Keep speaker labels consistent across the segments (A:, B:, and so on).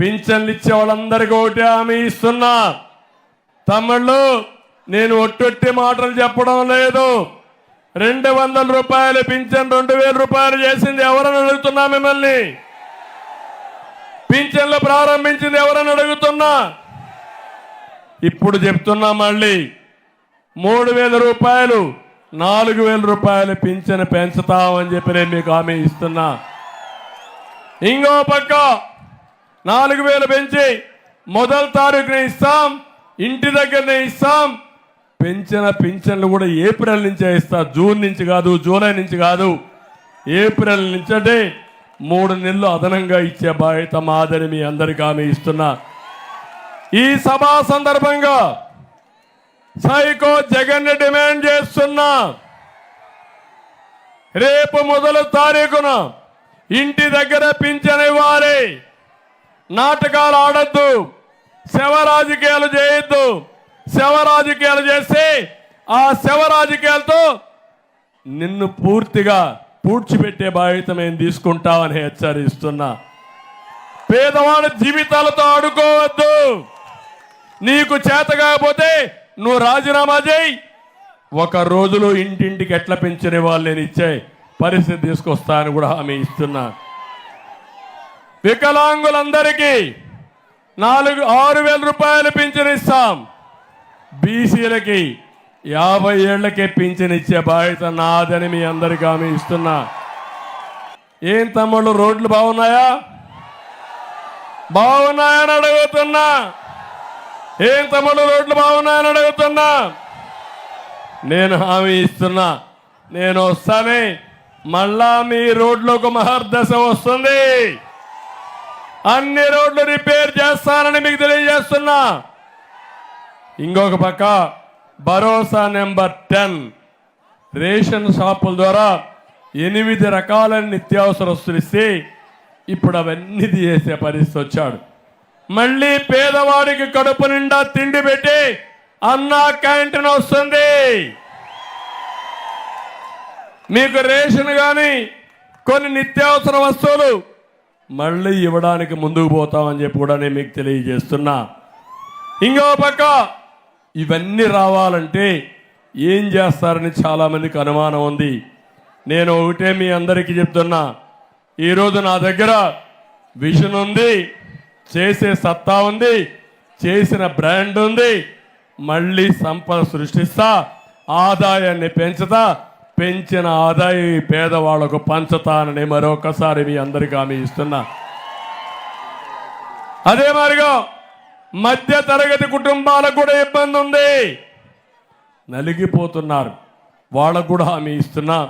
A: పింఛన్లు ఇచ్చే వాళ్ళందరికీ ఒకటి హామీ ఇస్తున్నా. తమ్ముళ్ళు నేను ఒట్టొట్టి మాటలు చెప్పడం లేదు. రెండు వందల రూపాయలు పింఛన్ రెండు వేల రూపాయలు చేసింది ఎవరని అడుగుతున్నా మిమ్మల్ని? పింఛన్లు ప్రారంభించింది ఎవరని అడుగుతున్నా? ఇప్పుడు చెప్తున్నా మళ్ళీ. మూడు వేల రూపాయలు నాలుగు వేల రూపాయలు పింఛను పెంచుతామని చెప్పి నేను మీకు హామీ ఇస్తున్నా. ఇంకో పక్క నాలుగు వేలు పెంచి మొదటి తారీఖున ఇస్తాం ఇంటి దగ్గరనే ఇస్తాం. పెంచిన పింఛన్లు కూడా ఏప్రిల్ నుంచే ఇస్తా. జూన్ నుంచి కాదు జూలై నుంచి కాదు. ఏప్రిల్ నుంచి అంటే మూడు నెలలు అదనంగా ఇచ్చే బాధ్యత మాదని మీ అందరికీ ఆమె ఇస్తున్నా. ఈ సభా సందర్భంగా సైకో జగన్ డిమాండ్ చేస్తున్నా. రేపు మొదలు తారీఖున ఇంటి దగ్గర పింఛనివ్వాలి నాటకాలు ఆడద్దు. శవ రాజకీయాలు చేయొద్దు. శవ రాజకీయాలు చేస్తే ఆ శవ రాజకీయాలతో నిన్ను పూర్తిగా పూడ్చిపెట్టే బాధ్యత మేము తీసుకుంటామని హెచ్చరిస్తున్నా. పేదవాడి జీవితాలతో ఆడుకోవద్దు. నీకు చేత కాకపోతే నువ్వు రాజీనామా చేయి. ఒక రోజులో ఇంటింటికి ఎట్లా పెంచిన వాళ్ళు నేను ఇచ్చే పరిస్థితి తీసుకొస్తానని కూడా హామీ ఇస్తున్నా. వికలాంగులందరికీ నాలుగు ఆరు వేల రూపాయలు పింఛను ఇస్తాం. బీసీలకి యాభై ఏళ్ళకే పింఛను ఇచ్చే బాధ్యత నాదని మీ అందరికీ హామీ ఇస్తున్నా. ఏం తమ్ముళ్ళు రోడ్లు బాగున్నాయా? బాగున్నాయని అడుగుతున్నా. ఏం తమ్ముడు రోడ్లు బాగున్నాయని అడుగుతున్నా. నేను హామీ ఇస్తున్నా. నేను వస్తానే. మళ్ళా మీ రోడ్లకు మహర్దశ వస్తుంది. అన్ని రోడ్లు రిపేర్ చేస్తానని మీకు తెలియజేస్తున్నా. ఇంకొక పక్క భరోసా నెంబర్ టెన్. రేషన్ షాపుల ద్వారా ఎనిమిది రకాల నిత్యావసర వస్తులు ఇస్తే ఇప్పుడు అవన్నీ చేసే పరిస్థితి వచ్చాడు. మళ్ళీ పేదవాడికి కడుపు నిండా తిండి పెట్టి అన్నా క్యాంటీన్ వస్తుంది. మీకు రేషన్ కానీ కొన్ని నిత్యావసర వస్తువులు మళ్ళీ ఇవ్వడానికి ముందుకు పోతామని చెప్పి కూడా నేను మీకు తెలియజేస్తున్నా. ఇంకో పక్క ఇవన్నీ రావాలంటే ఏం చేస్తారని చాలామందికి అనుమానం ఉంది. నేను ఒకటే మీ అందరికీ చెప్తున్నా. ఈరోజు నా దగ్గర విజన్ ఉంది చేసే సత్తా ఉంది చేసిన బ్రాండ్ ఉంది. మళ్ళీ సంపద సృష్టిస్తా ఆదాయాన్ని పెంచుతా పెంచిన ఆదాయం ఈ పేదవాళ్ళకు పంచతానని మరొకసారి మీ అందరికీ హామీ ఇస్తున్నా. అదే మాదిరిగా మధ్య తరగతి కుటుంబాలకు కూడా ఇబ్బంది ఉంది. నలిగిపోతున్నారు. వాళ్ళకు కూడా హామీ ఇస్తున్నా.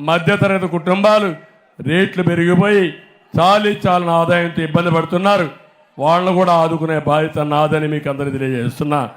A: మధ్యతరగతి కుటుంబాలు రేట్లు పెరిగిపోయి చాలి చాలని ఆదాయంతో ఇబ్బంది పడుతున్నారు. వాళ్ళను కూడా ఆదుకునే బాధ్యత నాదని మీకు అందరికీ తెలియజేస్తున్నా.